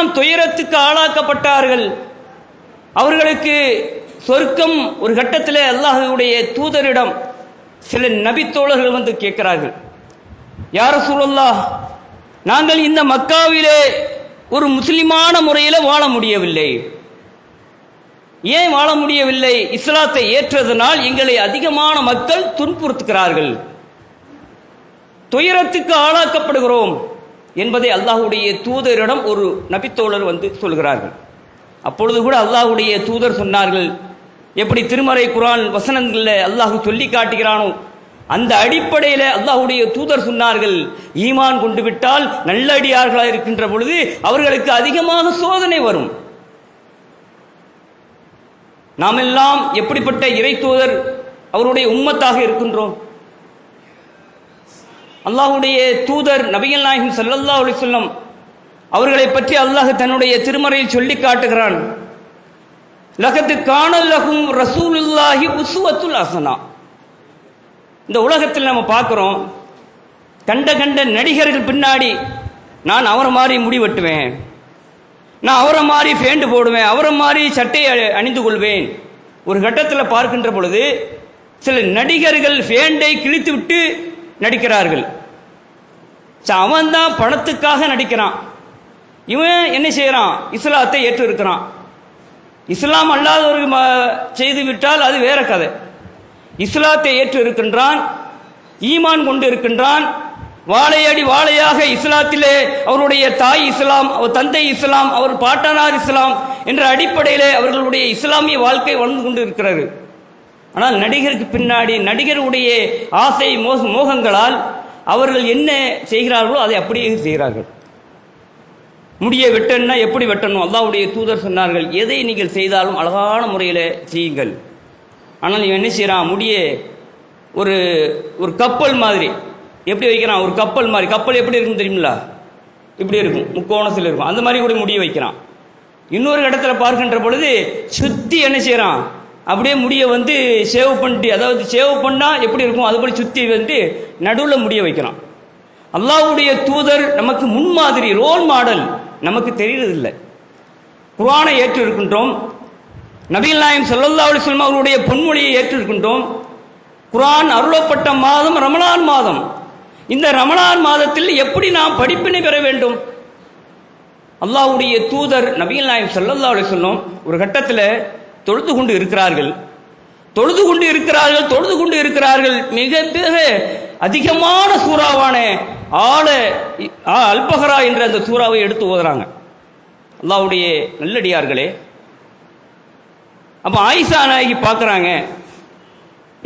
எல்லாம் துயரத்துக்கு ஆளாக்கப்பட்டார்கள். அவர்களுக்கு சொர்க்கம் ஒரு கட்டத்தில் அல்லாஹுடைய தூதரிடம் சில நபித்தோழர்கள் வந்து கேட்கிறார்கள். யார சூழல்லா நாங்கள் இந்த மக்காவிலே ஒரு முஸ்லிமான முறையில் வாழ முடியவில்லை. ஏன் வாழ முடியவில்லை? இஸ்லாத்தை ஏற்றதனால் எங்களை அதிகமான மக்கள் துன்புறுத்துகிறார்கள். துயரத்துக்கு ஆளாக்கப்படுகிறோம். என்பதை அல்லாஹுடைய தூதரிடம் ஒரு நபித்தோழர் வந்து சொல்கிறார்கள். அப்பொழுது கூட அல்லாஹுடைய தூதர் சொன்னார்கள் எப்படி திருமறை குரான் வசனங்களில் அல்லாஹ் சொல்லி காட்டுகிறானோ அந்த அடிப்படையில் அல்லாஹுடைய தூதர் சொன்னார்கள் ஈமான் கொண்டு விட்டால் நல்லடியார்களாக இருக்கின்ற பொழுது அவர்களுக்கு அதிகமாக சோதனை வரும். நாம் எல்லாம் எப்படிப்பட்ட இறை தூதர் அவருடைய உம்மத்தாக இருக்கின்றோம்? அல்லாஹுடைய தூதர் நபிகள் நாயகம் சல்லல்லா அலிசல்லம் அவர்களை பற்றி அல்லாஹ் தன்னுடைய திருமறையில் சொல்லி காட்டுகிறான். லகத்து காணல்லகும் ரசூலுல்லாஹி உசுவத்துல் அசனா இந்த உலகத்தில் நம்ம பார்க்குறோம் கண்ட கண்ட நடிகர்கள் பின்னாடி நான் அவரை மாதிரி முடி வெட்டுவேன் நான் அவரை மாதிரி ஃபேண்டு போடுவேன் அவரை மாதிரி சட்டையை அணிந்து கொள்வேன். ஒரு கட்டத்தில் பார்க்கின்ற பொழுது சில நடிகர்கள் ஃபேண்டை கிழித்து விட்டு நடிக்கிறார்கள். அவன் தான் பணத்துக்காக நடிக்கிறான். இவன் என்ன செய்யறான்? இஸ்லாத்தை ஏற்று இருக்கிறான் இஸ்லாம் அல்லாதவர்கள் செய்து விட்டால் அது வேற கதை. இஸ்லாத்தை ஏற்று இருக்கின்றான் ஈமான் கொண்டு இருக்கின்றான் வாழையடி வாழையாக இஸ்லாத்திலே அவருடைய தாய் இஸ்லாம் அவர் தந்தை இஸ்லாம் அவர் பாட்டனார் இஸ்லாம் என்ற அடிப்படையிலே அவர்களுடைய இஸ்லாமிய வாழ்க்கை வளர்ந்து கொண்டு இருக்கிறாரு ஆனால் நடிகருக்கு பின்னாடி நடிகருடைய ஆசை மோக மோகங்களால் அவர்கள் என்ன செய்கிறார்களோ அதை அப்படியே செய்கிறார்கள். முடிய வெட்டணும்னா எப்படி வெட்டணும்? அல்லாவுடைய தூதர் சொன்னார்கள் எதை நீங்கள் செய்தாலும் அழகான முறையில் செய்யுங்கள். ஆனால் இவன் என்ன செய்கிறான் முடிய ஒரு ஒரு கப்பல் மாதிரி எப்படி வைக்கிறான்? ஒரு கப்பல் மாதிரி. கப்பல் எப்படி இருக்கும் தெரியுங்களா இப்படி இருக்கும் முக்கோணத்தில் இருக்கும். அந்த மாதிரி கூட முடிய வைக்கிறான். இன்னொரு இடத்துல பார்க்கின்ற பொழுது சுத்தி என்ன செய்கிறான் அப்படியே முடியை வந்து சேவ் பண்ணிட்டு அதாவது சேவ் பண்ணால் எப்படி இருக்கும்? அதுபடி சுற்றி வந்து நடுவில் முடிய வைக்கிறான் அல்லாவுடைய தூதர் நமக்கு முன்மாதிரி ரோல் மாடல் நமக்கு தெரியறதில்லை. குரானை ஏற்று இருக்கின்றோம் நபிகள் நாயம் சல்லல்லா அலிஸ்லாம் அவருடைய பொன்மொழியை ஏற்று இருக்கின்றோம் குரான் அருளப்பட்ட மாதம் ரமணான் மாதம். இந்த ரமணான் மாதத்தில் எப்படி நாம் படிப்பினை பெற வேண்டும்? அல்லாவுடைய தூதர் நபீன் நாயம் சல்லல்லா அலிஸ்லாம் ஒரு கட்டத்தில் தொழுது கொண்டு இருக்கிறார்கள். தொழுது கொண்டு இருக்கிறார்கள் தொழுது கொண்டு இருக்கிறார்கள். மிக மிக அதிகமான சூறாவான ஆல அல்பஹரா என்ற அந்த சூறாவை எடுத்து ஓதுறாங்க. அல்லாவுடைய நல்லடியார்களே. அப்ப ஆயிஷா நாயகி பார்க்குறாங்க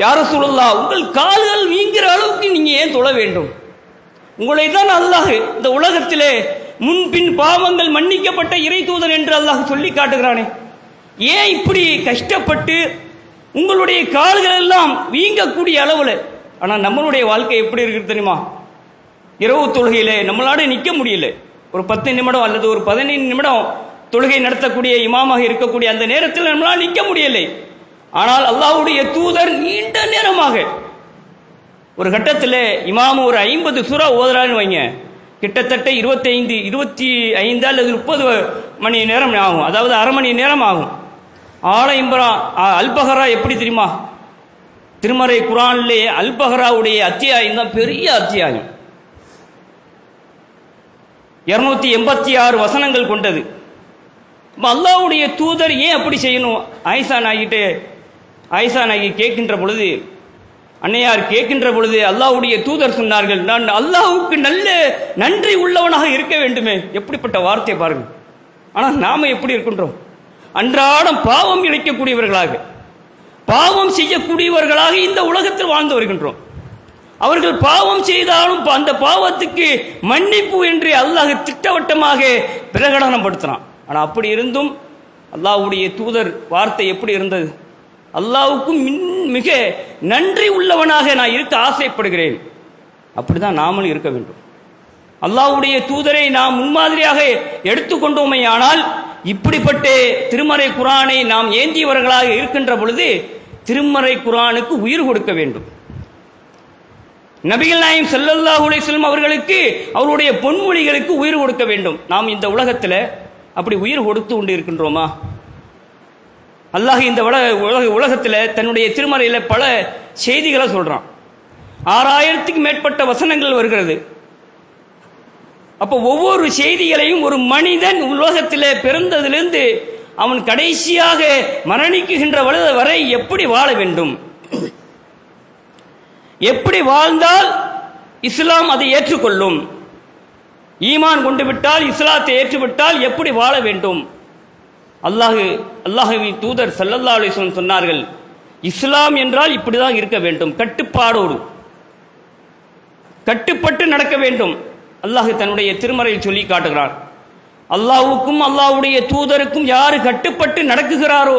யார சொல்லலா உங்கள் கால்கள் வீங்கிற அளவுக்கு நீங்க ஏன் தொழ வேண்டும்? உங்களை தான் அல்லாஹ் இந்த உலகத்திலே முன்பின் பாவங்கள் மன்னிக்கப்பட்ட இறை தூதன் என்று அல்லாஹ் சொல்லி காட்டுகிறானே. ஏன் இப்படி கஷ்டப்பட்டு உங்களுடைய கால்கள் எல்லாம் வீங்கக்கூடிய அளவில்? ஆனால் நம்மளுடைய வாழ்க்கை எப்படி இருக்குது தெரியுமா? இரவு தொழுகையில் நம்மளால நிற்க முடியல. ஒரு பத்து நிமிடம் அல்லது ஒரு பதினைந்து நிமிடம் தொழுகை நடத்தக்கூடிய இமாமாக இருக்கக்கூடிய அந்த நேரத்தில் நம்மளால் நிற்க முடியலை. ஆனால் அல்லாஹுடைய தூதர் நீண்ட நேரமாக ஒரு கட்டத்தில் இமாமு ஒரு ஐம்பது சுறா ஓதுறான்னு வைங்க. கிட்டத்தட்ட இருபத்தைந்து இருபத்தி ஐந்து அல்லது முப்பது மணி நேரம் ஆகும். அதாவது அரை மணி நேரம் ஆகும். ஆல இம்பரா அல்பஹரா எப்படி தெரியுமா? திருமறை குரான்லே அல்பஹராவுடைய அத்தியாயம் தான் பெரிய அத்தியாயம். இருநூத்தி எண்பத்தி ஆறு வசனங்கள் கொண்டது. அல்லாவுடைய அல்லாஹ்வுடைய தூதர் ஏன் அப்படி செய்யணும்? ஆயிஷா நாய்கிட்ட ஆயிஷா நாயகி கேட்கின்ற பொழுது அன்னையார் கேட்கின்ற பொழுது அல்லாவுடைய தூதர் சொன்னார்கள் நான் அல்லாவுக்கு நல்ல நன்றி உள்ளவனாக இருக்க வேண்டுமே. எப்படிப்பட்ட வார்த்தையை பாருங்க ஆனால் நாம எப்படி இருக்கின்றோம்? அன்றாடம் பாவம் இழைக்கக்கூடியவர்களாக பாவம் செய்யக்கூடியவர்களாக இந்த உலகத்தில் வாழ்ந்து வருகின்றோம். அவர்கள் பாவம் செய்தாலும் அந்த பாவத்துக்கு மன்னிப்பு என்று அல்லாஹ் திட்டவட்டமாக பிரகடனப்படுத்தினான். ஆனால் அப்படி இருந்தும் அல்லாஹ்வுடைய தூதர் வார்த்தை எப்படி இருந்தது? அல்லாவுக்கும் மின்- மிக நன்றி உள்ளவனாக நான் இருக்க ஆசைப்படுகிறேன். அப்படிதான் நாமளும் இருக்க வேண்டும். அல்லாஹ்வுடைய தூதரை நாம் முன்மாதிரியாக எடுத்துக்கொண்டோமே ஆனால் இப்படிப்பட்ட திருமறை குரானை நாம் ஏந்தியவர்களாக இருக்கின்ற பொழுது திருமறை குரானுக்கு உயிர் கொடுக்க வேண்டும். நபிகள் நாயம் ஸல்லல்லாஹு செல்லும் அவர்களுக்கு அவருடைய பொன்மொழிகளுக்கு உயிர் கொடுக்க வேண்டும். நாம் இந்த உலகத்தில் அப்படி உயிர் கொடுத்து கொண்டு இருக்கின்றோமா? அல்லாஹ் இந்த உலக உலக உலகத்தில் தன்னுடைய திருமறையில் பல செய்திகளை சொல்கிறான் ஆறாயிரத்துக்கு மேற்பட்ட வசனங்கள் வருகிறது. அப்போ ஒவ்வொரு செய்திகளையும் ஒரு மனிதன் உலகத்தில் பிறந்ததிலிருந்து அவன் கடைசியாக மரணிக்குகின்ற வரை- வரை எப்படி வாழ வேண்டும்? எப்படி வாழ்ந்தால் இஸ்லாம் அதை ஏற்றுக்கொள்ளும்? ஈமான் கொண்டு விட்டால் இஸ்லாத்தை ஏற்றுவிட்டால் எப்படி வாழ வேண்டும்? அல்லாஹு அல்லாஹுவின் தூதர் சல்லல்லா அலிஸ்வன் சொன்னார்கள் இஸ்லாம் என்றால் இப்படிதான் இருக்க வேண்டும் கட்டுப்பாடோடு. கட்டுப்பட்டு நடக்க வேண்டும். அல்லாஹு தன்னுடைய திருமறையில் சொல்லி காட்டுகிறார். அல்லாஹுக்கும் அல்லாஹ்வுடைய தூதருக்கும் யாரு கட்டுப்பட்டு நடக்குகிறாரோ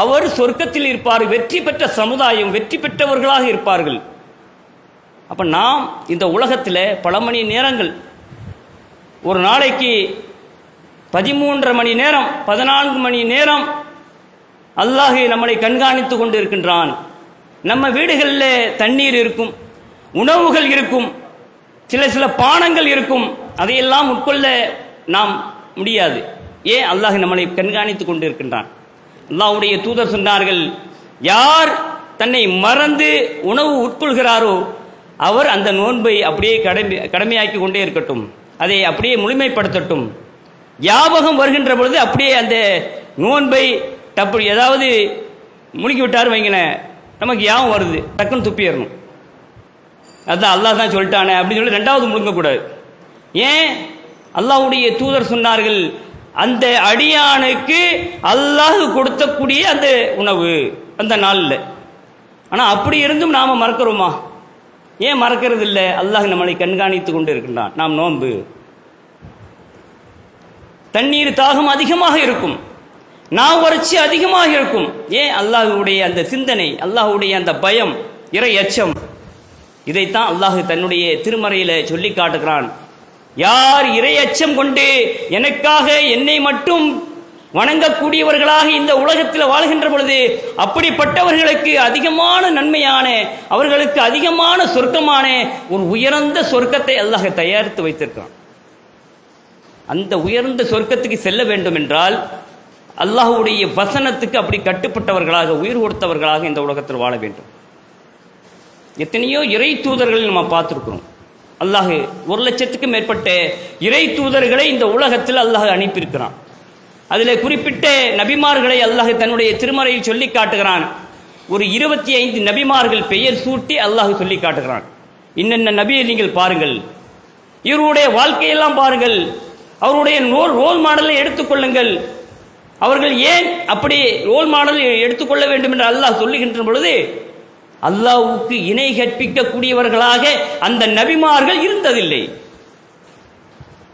அவர் சொர்க்கத்தில் இருப்பார் வெற்றி பெற்ற சமுதாயம் வெற்றி பெற்றவர்களாக இருப்பார்கள். அப்ப நாம் இந்த உலகத்தில் பல மணி நேரங்கள் ஒரு நாளைக்கு பதிமூன்றரை மணி நேரம் பதினான்கு மணி நேரம் அல்லாஹ் நம்மளை கண்காணித்து கொண்டு இருக்கின்றான் நம்ம வீடுகளில் தண்ணீர் இருக்கும் உணவுகள் இருக்கும் சில சில பானங்கள் இருக்கும். அதையெல்லாம் உட்கொள்ள நாம் முடியாது. ஏன் அல்லாஹ் நம்மளை கண்காணித்து கொண்டு இருக்கின்றான் அல்லாஹ்வுடைய தூதர் சொன்னார்கள் யார் தன்னை மறந்து உணவு உட்கொள்கிறாரோ அவர் அந்த நோன்பை அப்படியே கடமை கடமையாக்கி கொண்டே இருக்கட்டும். அதை அப்படியே முழுமைப்படுத்தட்டும். ஞாபகம் வருகின்ற பொழுது அப்படியே அந்த நோன்பை டப்பு ஏதாவது முழுக்கி வைங்கின நமக்கு ஞாபகம் வருது. டக்குன்னு துப்பிடணும். அதான் அல்லாஹ் தான் சொல்லிட்டானே அப்படின்னு சொல்லி ரெண்டாவது முழுங்கக்கூடாது. ஏன்? அல்லாஹுடைய தூதர் சொன்னார்கள் அந்த அடியானுக்கு அல்லாஹ் கொடுத்தக்கூடிய அந்த உணவு அந்த நாளில். ஆனால் அப்படி இருந்தும் நாம் மறக்கிறோமா? ஏன் மறக்கிறது இல்லை அல்லாஹ் நம்மளை கண்காணித்து கொண்டு இருக்கின்றான் நாம் நோன்பு. தண்ணீர் தாகம் அதிகமாக இருக்கும். நான் வறட்சி அதிகமாக இருக்கும். ஏன்? அல்லாஹ்வுடைய அந்த சிந்தனை அல்லாஹுடைய அந்த பயம் இறை எச்சம் இதைத்தான் அல்லாஹு தன்னுடைய திருமறையில சொல்லி காட்டுகிறான். யார் இறை அச்சம் கொண்டு எனக்காக என்னை மட்டும் வணங்கக்கூடியவர்களாக இந்த உலகத்தில் வாழ்கின்ற பொழுது அப்படிப்பட்டவர்களுக்கு அதிகமான நன்மையான அவர்களுக்கு அதிகமான சொர்க்கமான ஒரு உயர்ந்த சொர்க்கத்தை அல்லாஹ் தயாரித்து வைத்திருக்கான். அந்த உயர்ந்த சொர்க்கத்துக்கு செல்ல வேண்டும் என்றால் அல்லாஹுடைய வசனத்துக்கு அப்படி கட்டுப்பட்டவர்களாக உயிர் கொடுத்தவர்களாக இந்த உலகத்தில் வாழ வேண்டும். எத்தனையோ இறை தூதர்களை நம்ம பார்த்துருக்குறோம். அல்லாஹு ஒரு லட்சத்துக்கும் மேற்பட்ட இறை தூதர்களை இந்த உலகத்தில் அல்லாஹ் அனுப்பியிருக்கிறான். அதில் குறிப்பிட்ட நபிமார்களை அல்லாஹ் தன்னுடைய திருமறையில் சொல்லி காட்டுகிறான். ஒரு இருபத்தி ஐந்து நபிமார்கள் பெயர் சூட்டி அல்லாஹ் சொல்லி காட்டுகிறான். இன்னென்ன நபியை நீங்கள் பாருங்கள். இவருடைய வாழ்க்கையெல்லாம் பாருங்கள். அவருடைய ரோல் ரோல் மாடலை எடுத்துக்கொள்ளுங்கள் அவர்கள் ஏன் அப்படி ரோல் மாடல் எடுத்துக்கொள்ள வேண்டும் என்று அல்லாஹ் சொல்லுகின்ற பொழுது அல்லாவுக்கு இணை கற்பிக்கக்கூடியவர்களாக அந்த நபிமார்கள் இருந்ததில்லை.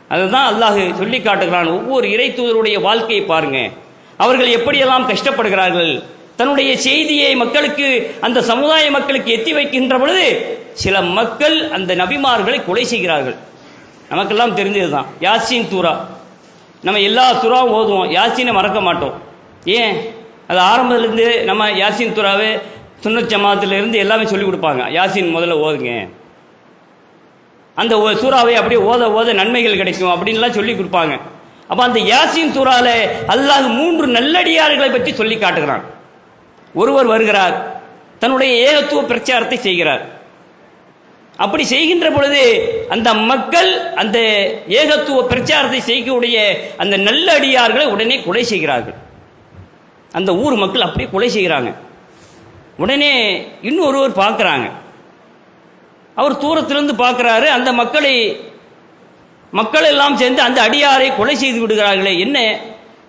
அதுதான் அல்லாஹ் சொல்லி காட்டுகிறான். ஒவ்வொரு இறை தூதருடைய வாழ்க்கையை பாருங்க. அவர்கள் எப்படியெல்லாம் கஷ்டப்படுகிறார்கள்? தன்னுடைய செய்தியை மக்களுக்கு அந்த சமுதாய மக்களுக்கு எத்தி வைக்கின்ற பொழுது சில மக்கள் அந்த நபிமார்களை கொலை செய்கிறார்கள். நமக்கெல்லாம் தெரிஞ்சதுதான். யாசின் தூரா. நம்ம எல்லா துறாவும் ஓதுவோம். யாசினை மறக்க மாட்டோம். ஏன்? அது ஆரம்பத்திலேருந்து நம்ம யாசின் தூராவே சுன்னத் ஜமாத்திலிருந்து எல்லாமே சொல்லி கொடுப்பாங்க. யாசின் முதல்ல ஓதுங்க. அந்த சூறாவை அப்படியே ஓத ஓத நன்மைகள் கிடைக்கும் அப்படின்லாம் சொல்லி கொடுப்பாங்க. அப்போ அந்த யாசின் சூறால அல்லாஹ் மூன்று நல்லடியார்களை பற்றி சொல்லி காட்டுகிறான். ஒருவர் வருகிறார். தன்னுடைய ஏகத்துவ பிரச்சாரத்தை செய்கிறார். அப்படி செய்கின்ற பொழுது அந்த மக்கள் அந்த ஏகத்துவ பிரச்சாரத்தை செய்யக்கூடிய அந்த நல்ல அடியார்களை உடனே கொலை செய்கிறார்கள். அந்த ஊர் மக்கள் அப்படியே கொலை செய்கிறாங்க. உடனே இன்னொருவர் பார்க்குறாங்க. அவர் தூரத்திலிருந்து பார்க்குறாரு அந்த மக்களை மக்கள் எல்லாம் சேர்ந்து அந்த அடியாரை கொலை செய்து விடுகிறார்களே என்ன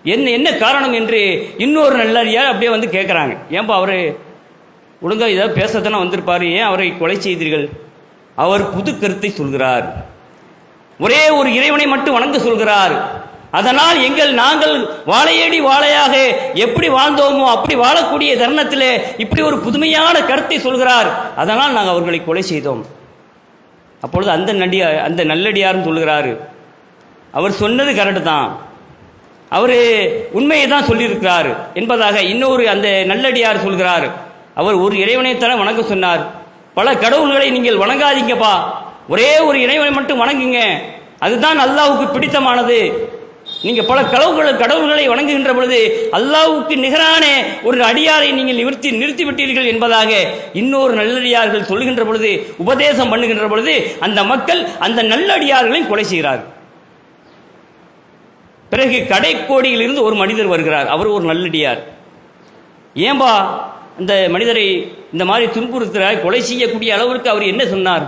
என்ன என்ன காரணம் என்று இன்னொரு நல்லடியார் அப்படியே வந்து கேட்குறாங்க. ஏன்பா அவர் ஒழுங்காக ஏதாவது பேசத்தானே வந்திருப்பார் ஏன் அவரை கொலை செய்தீர்கள்? அவர் புது கருத்தை சொல்கிறார். ஒரே ஒரு இறைவனை மட்டும் வணங்க சொல்கிறார். அதனால் எங்கள் நாங்கள் வாழையடி வாழையாக எப்படி வாழ்ந்தோமோ அப்படி வாழக்கூடிய தருணத்திலே இப்படி ஒரு புதுமையான கருத்தை சொல்கிறார். அதனால் நாங்கள் அவர்களை கொலை செய்தோம். அப்பொழுது அந்த நடியா அந்த நல்லடியார்னு சொல்கிறாரு அவர் சொன்னது கரெக்டு தான். அவர் உண்மையை தான் சொல்லியிருக்கிறார். என்பதாக இன்னொரு அந்த நல்லடியார் சொல்கிறார். அவர் ஒரு இறைவனைத்தான் வணங்க சொன்னார். பல கடவுள்களை நீங்கள் வணங்காதீங்கப்பா. ஒரே ஒரு இறைவனை மட்டும் வணங்குங்க. அதுதான் அல்லாவுக்கு பிடித்தமானது. நீங்க பல கடவுள்கள் கடவுள்களை வணங்குகின்ற பொழுது அல்லாவுக்கு நிகரான ஒரு அடியாரை நீங்கள் நிவர்த்தி நிறுத்தி விட்டீர்கள் என்பதாக இன்னொரு நல்லடியார்கள் சொல்லுகின்ற பொழுது உபதேசம் பண்ணுகின்ற பொழுது அந்த மக்கள் அந்த நல்லடியார்களையும் கொலை செய்கிறார்கள். பிறகு கடைக்கோடியில் இருந்து ஒரு மனிதர் வருகிறார். அவர் ஒரு நல்லடியார். ஏன்பா இந்த மனிதரை இந்த மாதிரி துன்புறுத்துகிறார் கொலை செய்யக்கூடிய அளவிற்கு அவர் என்ன சொன்னார்?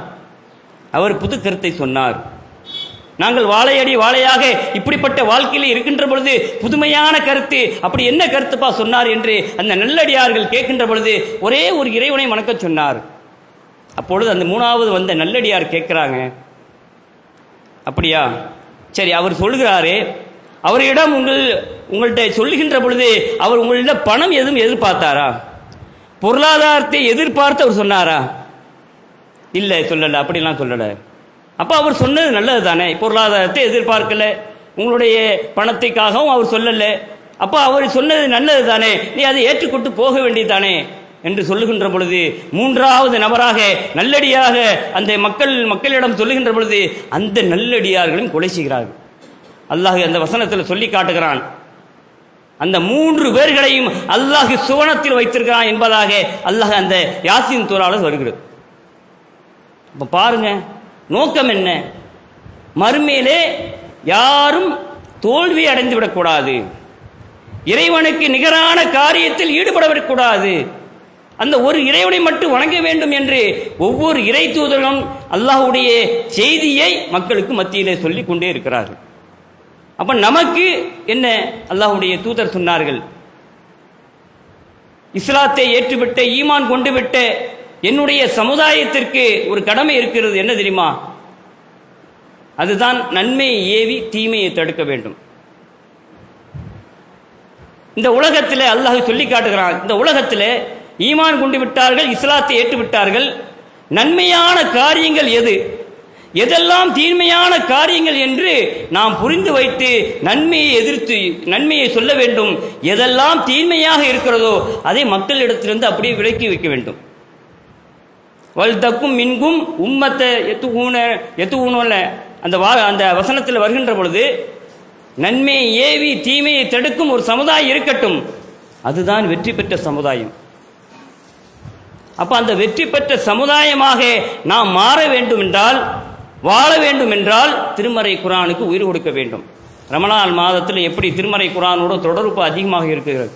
அவர் புது கருத்தை சொன்னார். நாங்கள் வாழையடி வாழையாக இப்படிப்பட்ட வாழ்க்கையில் இருக்கின்ற பொழுது புதுமையான கருத்து. அப்படி என்ன கருத்துப்பா சொன்னார் என்று அந்த நல்லடியார்கள் கேட்கின்ற பொழுது ஒரே ஒரு இறைவனை வணக்கச் சொன்னார். அப்பொழுது அந்த மூணாவது வந்த நல்லடியார் கேட்குறாங்க. அப்படியா? சரி அவர் சொல்கிறாரு அவரிடம் உங்கள் உங்கள்கிட்ட சொல்லுகின்ற பொழுது அவர் உங்கள்கிட்ட பணம் எதுவும் எதிர்பார்த்தாரா? பொருளாதாரத்தை எதிர்பார்த்து அவர் சொன்னாரா? இல்லை சொல்லலை அப்படிலாம் சொல்லலை. அப்போ அவர் சொன்னது நல்லது தானே பொருளாதாரத்தை எதிர்பார்க்கல. உங்களுடைய பணத்துக்காகவும் அவர் சொல்லலை. அப்போ அவர் சொன்னது நல்லது தானே நீ அதை ஏற்றுக்கொண்டு போக வேண்டியதானே என்று சொல்லுகின்ற பொழுது மூன்றாவது நபராக நல்லடியாக அந்த மக்கள் மக்களிடம் சொல்லுகின்ற பொழுது அந்த நல்லடியார்களையும் கொலை செய்கிறார்கள். அல்லாஹ் அந்த வசனத்தில் சொல்லி காட்டுகிறான். அந்த மூன்று பேர்களையும் அல்லாஹ் சுவனத்தில் வைத்திருக்கிறான் என்பதாக அல்லாஹ் அந்த யாசின் தூராளர் வருகிறது. இப்போ பாருங்க நோக்கம் என்ன? மறுமையிலே யாரும் தோல்வி அடைந்து விடக்கூடாது. இறைவனுக்கு நிகரான காரியத்தில் ஈடுபடவிடக்கூடாது. அந்த ஒரு இறைவனை மட்டும் வணங்க வேண்டும் என்று ஒவ்வொரு இறை தூதர்களும் அல்லாஹுடைய செய்தியை மக்களுக்கு மத்தியிலே சொல்லிக் கொண்டே இருக்கிறார்கள். அப்ப நமக்கு என்ன? அல்லாஹுடைய தூதர் சொன்னார்கள். இஸ்லாத்தை ஏற்றுவிட்ட ஈமான் கொண்டு விட்ட என்னுடைய சமுதாயத்திற்கு ஒரு கடமை இருக்கிறது என்ன தெரியுமா? அதுதான் நன்மையை ஏவி தீமையை தடுக்க வேண்டும். இந்த உலகத்தில் அல்லாஹ் சொல்லி காட்டுகிறான். இந்த உலகத்தில் ஈமான் கொண்டு விட்டார்கள் இஸ்லாத்தை ஏற்று விட்டார்கள். நன்மையான காரியங்கள் எது? எதெல்லாம் தீமையான காரியங்கள் என்று நாம் புரிந்து வைத்து நன்மையை எதிர்த்து நன்மையை சொல்ல வேண்டும். எதெல்லாம் தீமையாக இருக்கிறதோ அதை மக்களிடத்திலிருந்து அப்படியே விலக்கி வைக்க வேண்டும். வல் தக்கும் மின்கும் உம்மத்தை எத்து ஊன எத்து ஊனோல்ல அந்த வா அந்த வசனத்தில் வருகின்ற பொழுது நன்மையை ஏவி தீமையை தடுக்கும் ஒரு சமுதாயம் இருக்கட்டும். அதுதான் வெற்றி பெற்ற சமுதாயம். அப்ப அந்த வெற்றி பெற்ற சமுதாயமாக நாம் மாற வேண்டும் என்றால் வாழ வேண்டும் என்றால் திருமறை குரானுக்கு உயிர் கொடுக்க வேண்டும். ரமணால் மாதத்தில் எப்படி திருமறை குரானோட தொடர்பு அதிகமாக இருக்கிறது?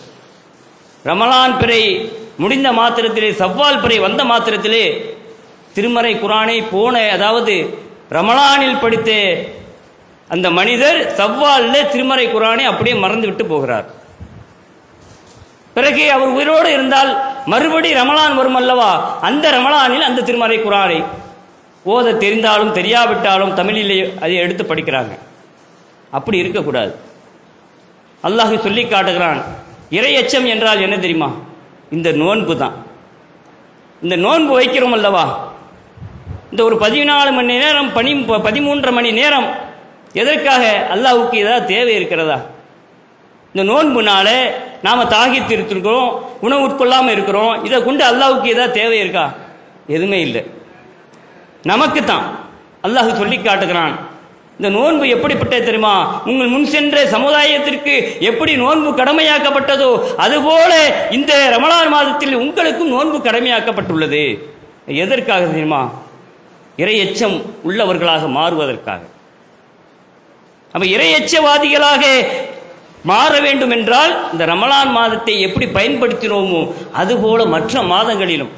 ரமலான் பிறை முடிந்த மாத்திரத்திலே சவ்வால் பிறை வந்த மாத்திரத்திலே திருமறை குரானை போன அதாவது ரமலானில் படித்த அந்த மனிதர் சவ்வாலில் திருமறை குரானை அப்படியே மறந்து விட்டு போகிறார். பிறகு அவர் உயிரோடு இருந்தால் மறுபடி ரமலான் வரும் அல்லவா? அந்த ரமலானில் அந்த திருமறை குரானை ஓத தெரிந்தாலும் தெரியாவிட்டாலும் தமிழிலே அதை எடுத்து படிக்கிறாங்க. அப்படி இருக்கக்கூடாது. அல்லாஹ் சொல்லி காட்டுகிறான் இறையச்சம் என்றால் என்ன தெரியுமா? இந்த நோன்பு தான். இந்த நோன்பு வைக்கிறோம் அல்லவா? இந்த ஒரு பதினாலு மணி நேரம் பனி பதிமூன்றரை மணி நேரம் எதற்காக அல்லாவுக்கு ஏதாவது தேவை இருக்கிறதா? இந்த நோன்புனால நாம் தாகித்து இருக்கிறோம் உணவு உட்கொள்ளாமல் இருக்கிறோம். இதை கொண்டு அல்லாவுக்கு ஏதாவது தேவை இருக்கா? எதுவுமே இல்லை. நமக்கு தான். அல்லாஹ் சொல்லி காட்டுகிறான். இந்த நோன்பு எப்படிப்பட்டது தெரியுமா? உங்கள் முன் சென்ற சமுதாயத்திற்கு எப்படி நோன்பு கடமையாக்கப்பட்டதோ அதுபோல இந்த ரமலான் மாதத்தில் உங்களுக்கும் நோன்பு கடமையாக்கப்பட்டுள்ளது. எதற்காக தெரியுமா? இறையச்சம் உள்ளவர்களாக மாறுவதற்காக. அப்ப இறையச்சவாதிகளாக மாற வேண்டும் என்றால் இந்த ரமலான் மாதத்தை எப்படி பயன்படுத்தினோமோ அதுபோல மற்ற மாதங்களிலும்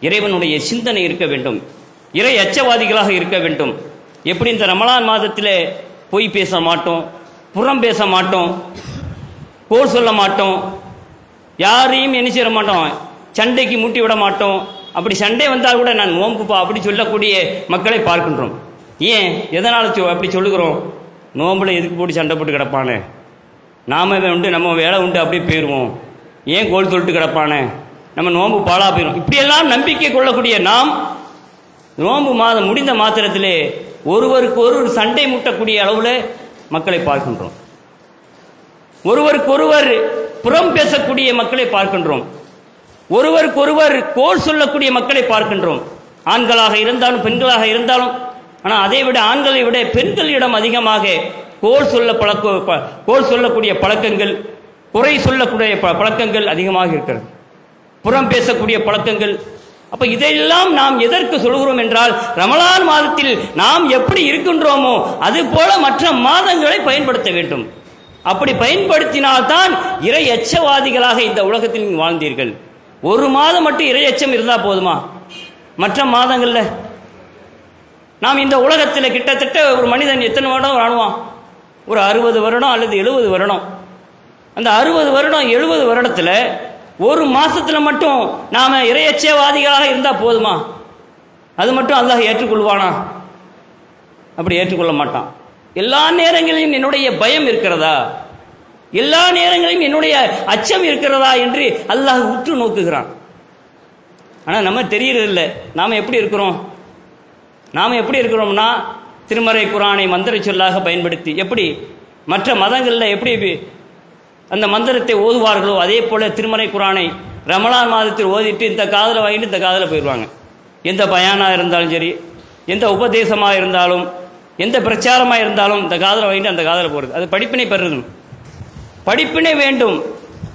இறைவனுடைய சிந்தனை இருக்க வேண்டும். இறை அச்சவாதிகளாக இருக்க வேண்டும். எப்படி இந்த ரமலான் மாதத்தில் பொய் பேச மாட்டோம் புறம் பேச மாட்டோம் போர் சொல்ல மாட்டோம் யாரையும் என்ன செய்ய மாட்டோம் சண்டைக்கு மூட்டி விட மாட்டோம் அப்படி சண்டை வந்தால் கூட நான் நோம்புப்பா அப்படி சொல்லக்கூடிய மக்களை பார்க்கின்றோம். ஏன்? எதனால் அப்படி சொல்லுகிறோம்? நோம்பில் எதுக்கு போட்டு சண்டை போட்டு கிடப்பானே? நாம உண்டு நம்ம வேலை உண்டு அப்படியே போயிடுவோம் ஏன் கோல் சொல்லிட்டு கிடப்பானே? நம்ம நோம்பு பாழா போயிடும் இப்படியெல்லாம் நம்பிக்கை கொள்ளக்கூடிய நாம் நோன்பு மாதம் முடிந்த மாத்திரத்திலே ஒருவருக்கு ஒருவர் சண்டை முட்டக்கூடிய அளவில் மக்களை பார்க்கின்றோம். ஒருவருக்கொருவர் புறம் பேசக்கூடிய மக்களை பார்க்கின்றோம். ஒருவருக்கொருவர் கோல் சொல்லக்கூடிய மக்களை பார்க்கின்றோம். ஆண்களாக இருந்தாலும் பெண்களாக இருந்தாலும் ஆனால் அதை விட ஆண்களை விட பெண்களிடம் அதிகமாக கோல் சொல்ல பழக்க கோல் சொல்லக்கூடிய பழக்கங்கள் குறை சொல்லக்கூடிய ப- பழக்கங்கள் அதிகமாக இருக்கிறது. புறம் பேசக்கூடிய பழக்கங்கள் அப்ப இதையெல்லாம் நாம் எதற்கு சொல்கிறோம் என்றால் ரமலான் மாதத்தில் நாம் எப்படி இருக்கின்றோமோ அது போல மற்ற மாதங்களை பயன்படுத்த வேண்டும். அப்படி பயன்படுத்தினால்தான் இறை எச்சவாதிகளாக இந்த உலகத்தில் வாழ்ந்தீர்கள். ஒரு மாதம் மட்டும் இறை எச்சம் இருந்தா போதுமா? மற்ற மாதங்கள்ல? நாம் இந்த உலகத்தில் கிட்டத்தட்ட ஒரு மனிதன் எத்தனை வருடம் வாழ்வான்? ஒரு அறுபது வருடம் அல்லது எழுபது வருடம். அந்த அறுபது வருடம் எழுபது வருடத்தில் ஒரு மாசத்துல மட்டும் நாம இறையச்சேவாதிகளாக இருந்தா போதுமா? அது மட்டும் அல்லாஹ் ஏற்றுக்கொள்வானா? அப்படி ஏற்றுக்கொள்ள மாட்டான். எல்லா நேரங்களிலும் என்னுடைய பயம் இருக்கிறதா? எல்லா நேரங்களிலும் என்னுடைய அச்சம் இருக்கிறதா என்று அல்லாஹ் உற்று நோக்குகிறான். ஆனா நம்ம தெரியறதில்லை. நாம எப்படி இருக்கிறோம்? நாம எப்படி இருக்கிறோம்னா திருமறை குரானை மந்திர சொல்லாக பயன்படுத்தி எப்படி மற்ற மதங்களில் எப்படி அந்த மந்திரத்தை ஓதுவார்களோ அதே போல திருமறை குரானை ரமலான் மாதத்தில் ஓதிட்டு இந்த காதில் வாங்கிட்டு இந்த காதில் போயிடுவாங்க. எந்த பயானாக இருந்தாலும் சரி எந்த உபதேசமாக இருந்தாலும் எந்த பிரச்சாரமாக இருந்தாலும் இந்த காதில் வாங்கிட்டு அந்த காதில் போகிறது அது படிப்பினை பெறுது படிப்பினை வேண்டும்.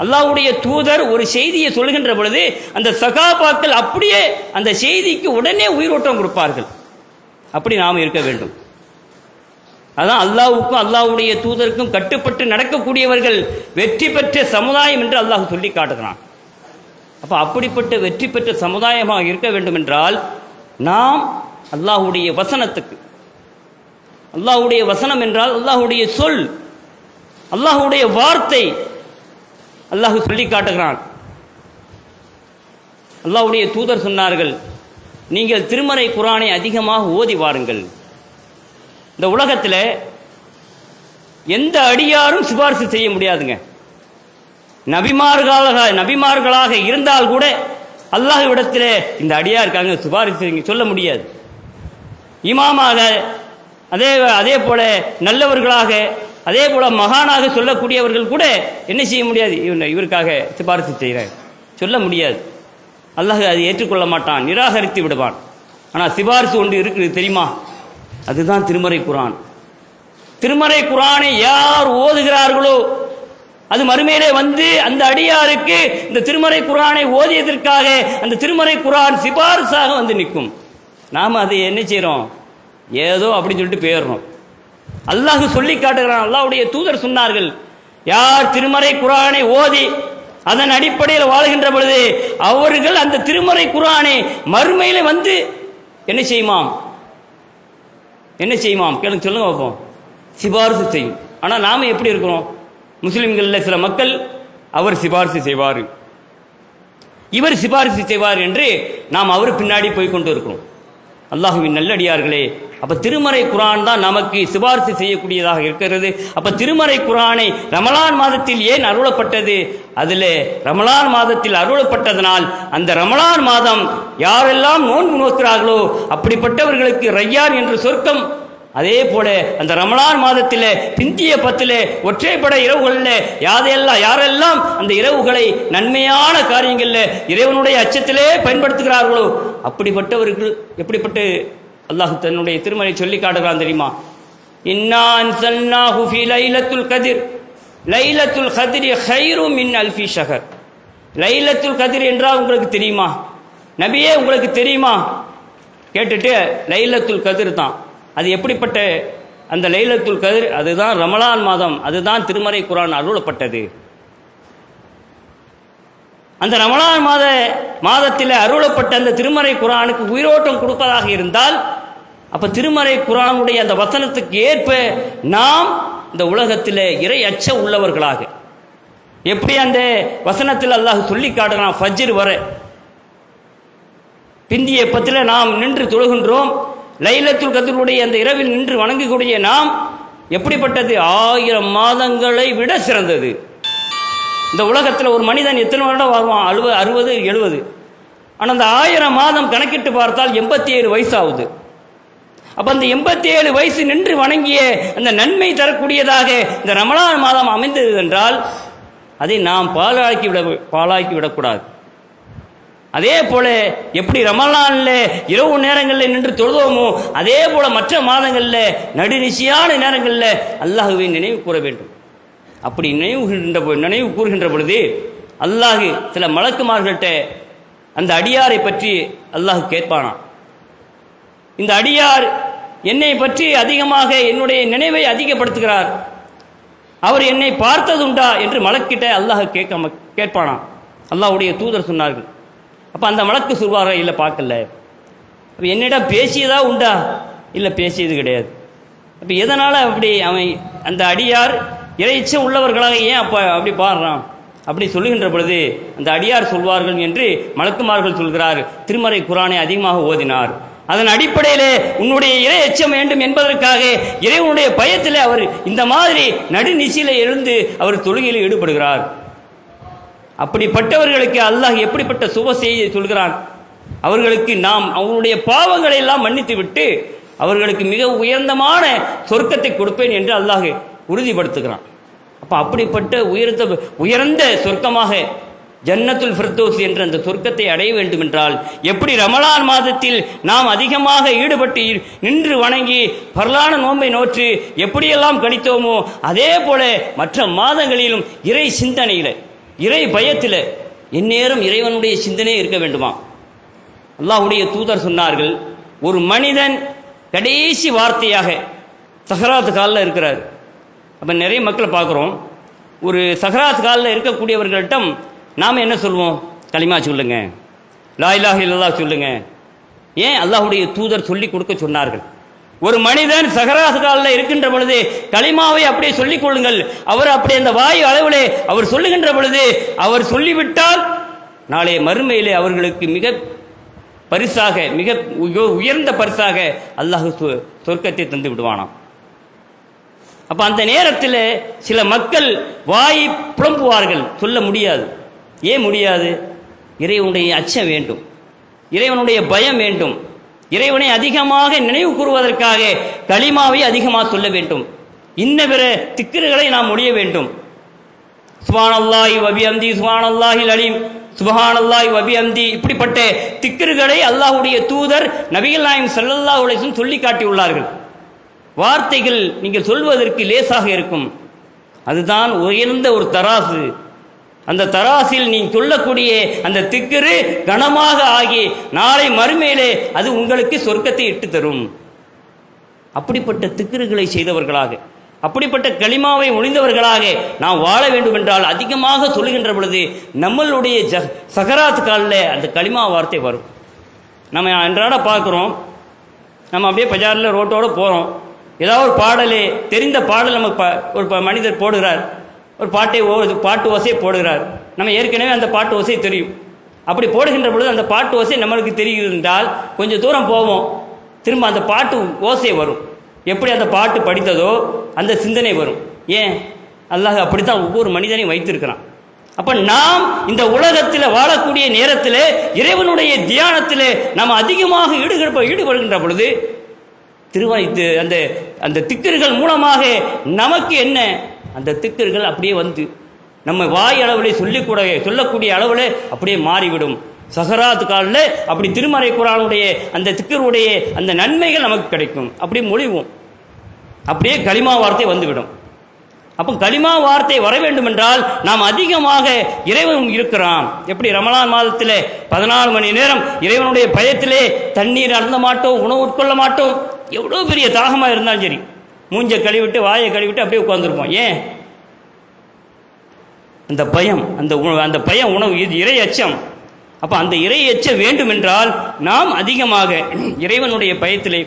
அல்லாஹ்வுடைய தூதர் ஒரு செய்தியை சொல்கின்ற பொழுது அந்த சகாபாக்கள் அப்படியே அந்த செய்திக்கு உடனே உயிரோட்டம் கொடுப்பார்கள். அப்படி நாம் இருக்க வேண்டும். அதான் அல்லாவுக்கும் அல்லாவுடைய தூதருக்கும் கட்டுப்பட்டு நடக்கக்கூடியவர்கள் வெற்றி பெற்ற சமுதாயம் என்று அல்லாஹ் சொல்லி காட்டுகிறான். அப்ப அப்படிப்பட்ட வெற்றி பெற்ற சமுதாயமாக இருக்க வேண்டும் என்றால் நாம் அல்லாஹுடைய வசனத்துக்கு அல்லாஹுடைய வசனம் என்றால் அல்லாஹுடைய சொல் அல்லாஹுடைய வார்த்தை அல்லாஹு சொல்லி காட்டுகிறான். அல்லாஹுடைய தூதர் சொன்னார்கள் நீங்கள் திருமறை குரானை அதிகமாக ஓதி வாருங்கள். இந்த உலகத்தில் எந்த அடியாரும் சிபாரிசு செய்ய முடியாதுங்க. நபிமார்களாக நபிமார்களாக இருந்தால் கூட அல்லாஹ்விடத்தில் இந்த அடியாருக்காங்க சிபாரிசு சொல்ல முடியாது. இமாமாக அதே அதே போல நல்லவர்களாக அதே போல மகானாக சொல்லக்கூடியவர்கள் கூட என்ன செய்ய முடியாது? இவன் இவருக்காக சிபாரிசு செய்கிறேன் சொல்ல முடியாது. அல்லாஹ் அதை ஏற்றுக்கொள்ள மாட்டான் நிராகரித்து விடுவான். ஆனால் சிபாரிசு ஒன்று இருக்குது தெரியுமா? அதுதான் திருமறை குரான். திருமறை குரானை யார் ஓதுகிறார்களோ அது மறுமையிலே வந்து அந்த அடியாருக்கு இந்த திருமறை குரானை ஓதியதற்காக அந்த திருமறை குரான் சிபாரிசாக வந்து நிற்கும். நாம் அதை என்ன செய்கிறோம் ஏதோ அப்படின்னு சொல்லிட்டு போயிடுறோம். அல்லாஹ் சொல்லி காட்டுகிறான். அல்லாவுடைய தூதர் சொன்னார்கள் யார் திருமறை குரானை ஓதி அதன் அடிப்படையில் வாழ்கின்ற பொழுது அவர்கள் அந்த திருமறை குரானை மறுமையில வந்து என்ன செய்யுமாம்? என்ன செய்யுமாம்? கேளுங்க சொல்லுங்க பார்ப்போம். சிபாரிசு செய்யும். ஆனால் நாம் எப்படி இருக்கிறோம்? முஸ்லிம்களில் சில மக்கள் அவர் சிபாரிசு செய்வார். இவர் சிபாரிசு செய்வார் என்று நாம் அவர் பின்னாடி போய் கொண்டு இருக்கிறோம். அல்லாஹுவின் நல்லடியார்களே அப்ப திருமறை குரான் தான் நமக்கு சிபாரிசு செய்யக்கூடியதாக இருக்கிறது. அப்ப திருமறை குரானை ரமலான் மாதத்தில் ஏன் அருளப்பட்டது? அதில் ரமலான் மாதத்தில் அருளப்பட்டதனால் அந்த ரமலான் மாதம் யாரெல்லாம் நோன்பு நோக்கிறார்களோ அப்படிப்பட்டவர்களுக்கு ரையான் என்ற சொர்க்கம் அதே போல அந்த ரமலான் மாதத்திலே பிந்திய பத்திலே ஒற்றைப்பட இரவுகளில் யாதையெல்லாம் யாரெல்லாம் அந்த இரவுகளை நன்மையான காரியங்களில் இறைவனுடைய அச்சத்திலே பயன்படுத்துகிறார்களோ அப்படிப்பட்டவர்கள் எப்படிப்பட்ட அல்லாஹ் தன்னுடைய திருமலை சொல்லி காட்டுகிறான் தெரியுமா? இன்னான் சன்னாஹு ஃபி லைலத்துல் கதிர். லைலத்துல் கதிரி ஹைரு மின் அல்ஃபி ஷஹர். லைலத்துல் கதிர் என்றால் உங்களுக்கு தெரியுமா? நபியே உங்களுக்கு தெரியுமா? கேட்டுட்டு லைலத்துல் கதிர் தான். அது எப்படிப்பட்ட அந்த லைலத்துல் கதிர்? அதுதான் ரமலான் மாதம். அதுதான் திருமறை குரான் அருளப்பட்டது. அந்த ரமலான் மாத மாதத்தில் அருளப்பட்ட அந்த திருமறை குரானுக்கு உயிரோட்டம் கொடுப்பதாக இருந்தால் அப்ப திருமறை குரானுடைய அந்த வசனத்துக்கு ஏற்ப நாம் இந்த உலகத்தில் இறை அச்ச உள்ளவர்களாக. எப்படி அந்த வசனத்தில் அல்லாஹ் சொல்லி காட்டுறான்? ஃபஜ்ர் வர. பிந்திய பத்தில் நாம் நின்று தொழுகின்றோம். லைலத்துல் கதருடைய அந்த இரவில் நின்று வணங்கக்கூடிய நாம் எப்படிப்பட்டது? ஆயிரம் மாதங்களை விட சிறந்தது. இந்த உலகத்தில் ஒரு மனிதன் எத்தனை வருடம் வருவான் அழுவ அறுபது எழுபது. ஆனால் அந்த ஆயிரம் மாதம் கணக்கிட்டு பார்த்தால் எண்பத்தி ஏழு வயசாகுது. அப்போ அந்த எண்பத்தி ஏழு வயசு நின்று வணங்கிய அந்த நன்மை தரக்கூடியதாக இந்த ரமலான் மாதம் அமைந்தது என்றால் அதை நாம் பாலாக்கி விட பாலாக்கி விடக்கூடாது. அதே போல எப்படி ரமலான்ல இரவு நேரங்களில் நின்று தொழுதோமோ அதே போல மற்ற மாதங்களில் நடுநிசையான நேரங்களில் அல்லாஹுவை நினைவு கூற வேண்டும். அப்படி நினைவு நினைவு கூறுகின்ற பொழுது அல்லாஹு சில மலக்குமார்கள்ட்ட அந்த அடியாரை பற்றி அல்லாஹ் கேட்பானான் இந்த அடியார் என்னை பற்றி அதிகமாக என்னுடைய நினைவை அதிகப்படுத்துகிறார். அவர் என்னை பார்த்ததுண்டா என்று மலக்கிட்ட அல்லாஹ் கேட்க கேட்பானான் அல்லாஹ்வுடைய தூதர் சொன்னார்கள். அப்போ அந்த மலக்கு சொல்வாரா? இல்லை பார்க்கல. அப்போ என்னிடம் பேசியதா உண்டா? இல்லை பேசியது கிடையாது. அப்போ எதனால் அப்படி அவன் அந்த அடியார் இறைச்சம் உள்ளவர்களாக ஏன் அப்போ அப்படி பாடுறான்? அப்படி சொல்லுகின்ற பொழுது அந்த அடியார் சொல்வார்கள் என்று மலக்குமார்கள் சொல்கிறார். திருமறை குரானை அதிகமாக ஓதினார். அதன் அடிப்படையிலே உன்னுடைய இறை எச்சம் வேண்டும் என்பதற்காக இறைவனுடைய பயத்திலே அவர் இந்த மாதிரி நடுநிசையில் எழுந்து அவர் தொழுகையில் ஈடுபடுகிறார். அப்படிப்பட்டவர்களுக்கு அல்லாஹ் எப்படிப்பட்ட சுப செய்தியை சொல்கிறான்? அவர்களுக்கு நாம் அவர்களுடைய பாவங்களை எல்லாம் மன்னித்து விட்டு அவர்களுக்கு மிக உயர்ந்தமான சொர்க்கத்தை கொடுப்பேன் என்று அல்லாஹ் உறுதிப்படுத்துகிறான். அப்ப அப்படிப்பட்ட உயர்ந்த உயர்ந்த சொர்க்கமாக ஜன்னத்துல் ஃபிர்தோஸ் என்ற அந்த சொர்க்கத்தை அடைய வேண்டும் என்றால் எப்படி ரமலான் மாதத்தில் நாம் அதிகமாக ஈடுபட்டு நின்று வணங்கி பரலான நோன்பை நோற்று எப்படியெல்லாம் கணித்தோமோ அதே போல மற்ற மாதங்களிலும் இறை சிந்தனையில இறை பயத்தில் இந்நேரம் இறைவனுடைய சிந்தனை இருக்க வேண்டுமா? அல்லாஹுடைய தூதர் சொன்னார்கள் ஒரு மனிதன் கடைசி வார்த்தையாக சஹராத் காலில் இருக்கிறார். அப்போ நிறைய மக்களை பார்க்குறோம். ஒரு சஹராத் காலில் இருக்கக்கூடியவர்களிடம் நாம் என்ன சொல்லுவோம் களிமா சொல்லுங்க. லாயிலாக இலாஹ இல்லல்லாஹ் சொல்லுங்க. ஏன் அல்லாஹுடைய தூதர் சொல்லி கொடுக்க சொன்னார்கள்? ஒரு மனிதன் சகராசகாலில் இருக்கின்ற பொழுது களிமாவை அப்படியே சொல்லிக் கொள்ளுங்கள். அவர் அப்படி அந்த வாயு அளவிலே அவர் சொல்லுகின்ற பொழுது அவர் சொல்லிவிட்டால் நாளை மறுமையிலே அவர்களுக்கு மிக பரிசாக மிக உயர்ந்த பரிசாக அல்லாஹ் சொ- சொர்க்கத்தை தந்து விடுவானாம். அப்ப அந்த நேரத்தில் சில மக்கள் வாயை புலம்புவார்கள். சொல்ல முடியாது. ஏன் முடியாது? இறைவனுடைய அச்சம் வேண்டும். இறைவனுடைய பயம் வேண்டும். இறைவனை அதிகமாக நினைவு கூறுவதற்காக களிமாவை அதிகமாக சொல்ல வேண்டும். இன்ன பிற திக்கிறுகளை நாம் முடிய வேண்டும். சுபானல்லாஹி வபியம்தி சுபானல்லாஹில் அலீம் சுபஹானல்லாஹி வபியம்தி இப்படிப்பட்ட திக்கிறுகளை அல்லாஹுடைய தூதர் நபிகள் நாயம் சல்லல்லா அலைஹி சொல்லி காட்டியுள்ளார்கள். வார்த்தைகள் நீங்கள் சொல்வதற்கு லேசாக இருக்கும். அதுதான் உயர்ந்த ஒரு தராசு. அந்த தராசில் நீ சொல்லக்கூடிய அந்த திக்கரு கனமாக ஆகி நாளை மறுமையிலே அது உங்களுக்கு சொர்க்கத்தை இட்டு தரும். அப்படிப்பட்ட திக்கிருகளை செய்தவர்களாக அப்படிப்பட்ட களிமாவை ஒளிந்தவர்களாக நாம் வாழ வேண்டும் என்றால் அதிகமாக சொல்லுகின்ற பொழுது நம்மளுடைய ஜ சகராத் காலில் அந்த களிமா வார்த்தை வரும். நம்ம அன்றாட பார்க்குறோம். நம்ம அப்படியே பஜாரில் ரோட்டோட போகிறோம் ஏதாவது ஒரு பாடலே தெரிந்த பாடல் நம்ம ப- ஒரு ப- மனிதர் போடுகிறார். ஒரு பாட்டை ஓ பாட்டு ஓசையை போடுகிறார். நம்ம ஏற்கனவே அந்த பாட்டு ஓசை தெரியும். அப்படி போடுகின்ற பொழுது அந்த பாட்டு ஓசை நம்மளுக்கு தெரிகிறது என்றால் கொஞ்சம் தூரம் போவோம். திரும்ப அந்த பாட்டு ஓசை வரும். எப்படி அந்த பாட்டு படித்ததோ அந்த சிந்தனை வரும். ஏன்? அல்லாஹ் அப்படித்தான் ஒவ்வொரு மனிதனையும் வைத்திருக்கிறான். அப்ப நாம் இந்த உலகத்தில் வாழக்கூடிய நேரத்தில் இறைவனுடைய தியானத்தில் நாம் அதிகமாக ஈடுபட ஈடுபடுகின்ற பொழுது திருவ இது அந்த அந்த திக்கர்கள் மூலமாக நமக்கு என்ன அந்த திக்கர்கள் அப்படியே வந்து நம்ம வாய் அளவில் சொல்லிக்கூட சொல்லக்கூடிய அளவில் அப்படியே மாறிவிடும். சஹராத் காலில் அப்படி திருமறை குரானுடைய அந்த திக்கருடைய அந்த நன்மைகள் நமக்கு கிடைக்கும். அப்படியே மொழிவோம். அப்படியே களிமா வார்த்தை வந்துவிடும். அப்போ களிமா வார்த்தை வர வேண்டும் என்றால் நாம் அதிகமாக இறைவன் இருக்கிறான். எப்படி ரமலான் மாதத்தில் பதினாலு மணி நேரம் இறைவனுடைய பயத்திலே தண்ணீர் அருந்த மாட்டோம் உணவு உட்கொள்ள மாட்டோம். எவ்வளோ பெரிய தாகமாக இருந்தாலும் சரி. மூஞ்சை கழுவிட்டு வாயை கழுவிட்டு அப்படியே உட்காந்துருப்போம் ஏன்? அந்த பயம் அந்த உணவு அந்த பயம் உணவு இது இறை அச்சம். அப்போ அந்த இறை அச்சம் வேண்டும் என்றால் நாம் அதிகமாக இறைவனுடைய பயத்திலே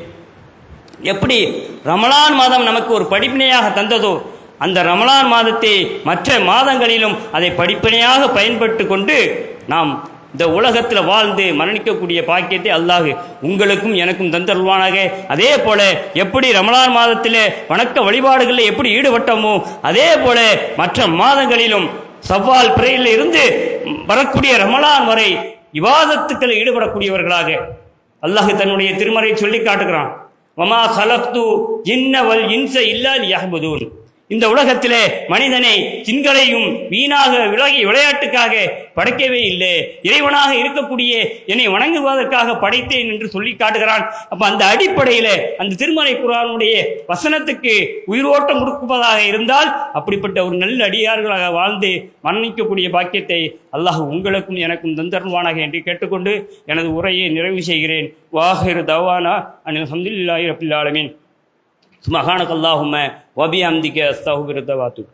எப்படி ரமலான் மாதம் நமக்கு ஒரு படிப்பினையாக தந்ததோ அந்த ரமலான் மாதத்தை மற்ற மாதங்களிலும் அதை படிப்பினையாக பயன்பட்டு கொண்டு நாம் இந்த உலகத்தில் வாழ்ந்து மரணிக்கக்கூடிய பாக்கியத்தை அல்லாஹ் உங்களுக்கும் எனக்கும் தந்தருவானாக அதே போல எப்படி ரமலான் மாதத்தில் வணக்க வழிபாடுகளில் எப்படி ஈடுபட்டோமோ அதே போல மற்ற மாதங்களிலும் சவ்வால் பிறையில் இருந்து வரக்கூடிய ரமலான் வரை விவாதத்துக்களில் ஈடுபடக்கூடியவர்களாக. அல்லாஹ் தன்னுடைய திருமறையை சொல்லி காட்டுகிறான். வமா ஹலக்து இன்னவல் இன்ச இல்லால் யஹ்புதூன் இந்த உலகத்திலே மனிதனை ஜின்களையும் வீணாக விலகி விளையாட்டுக்காக படைக்கவே இல்லை. இறைவனாக இருக்கக்கூடிய என்னை வணங்குவதற்காக படைத்தேன் என்று சொல்லி காட்டுகிறான். அப்ப அந்த அடிப்படையில அந்த திருமலை குரானுடைய வசனத்துக்கு உயிரோட்டம் கொடுப்பதாக இருந்தால் அப்படிப்பட்ட ஒரு நல்ல அடியார்களாக வாழ்ந்து மன்னிக்கக்கூடிய பாக்கியத்தை அல்லாஹ் உங்களுக்கும் எனக்கும் தந்தருவானாக என்று கேட்டுக்கொண்டு எனது உரையை நிறைவு செய்கிறேன். வாஹிர் தவானா அனில் ஹம்துல்லாஹி ரபில் سبحانک اللہم و حمدی کے و اتوب.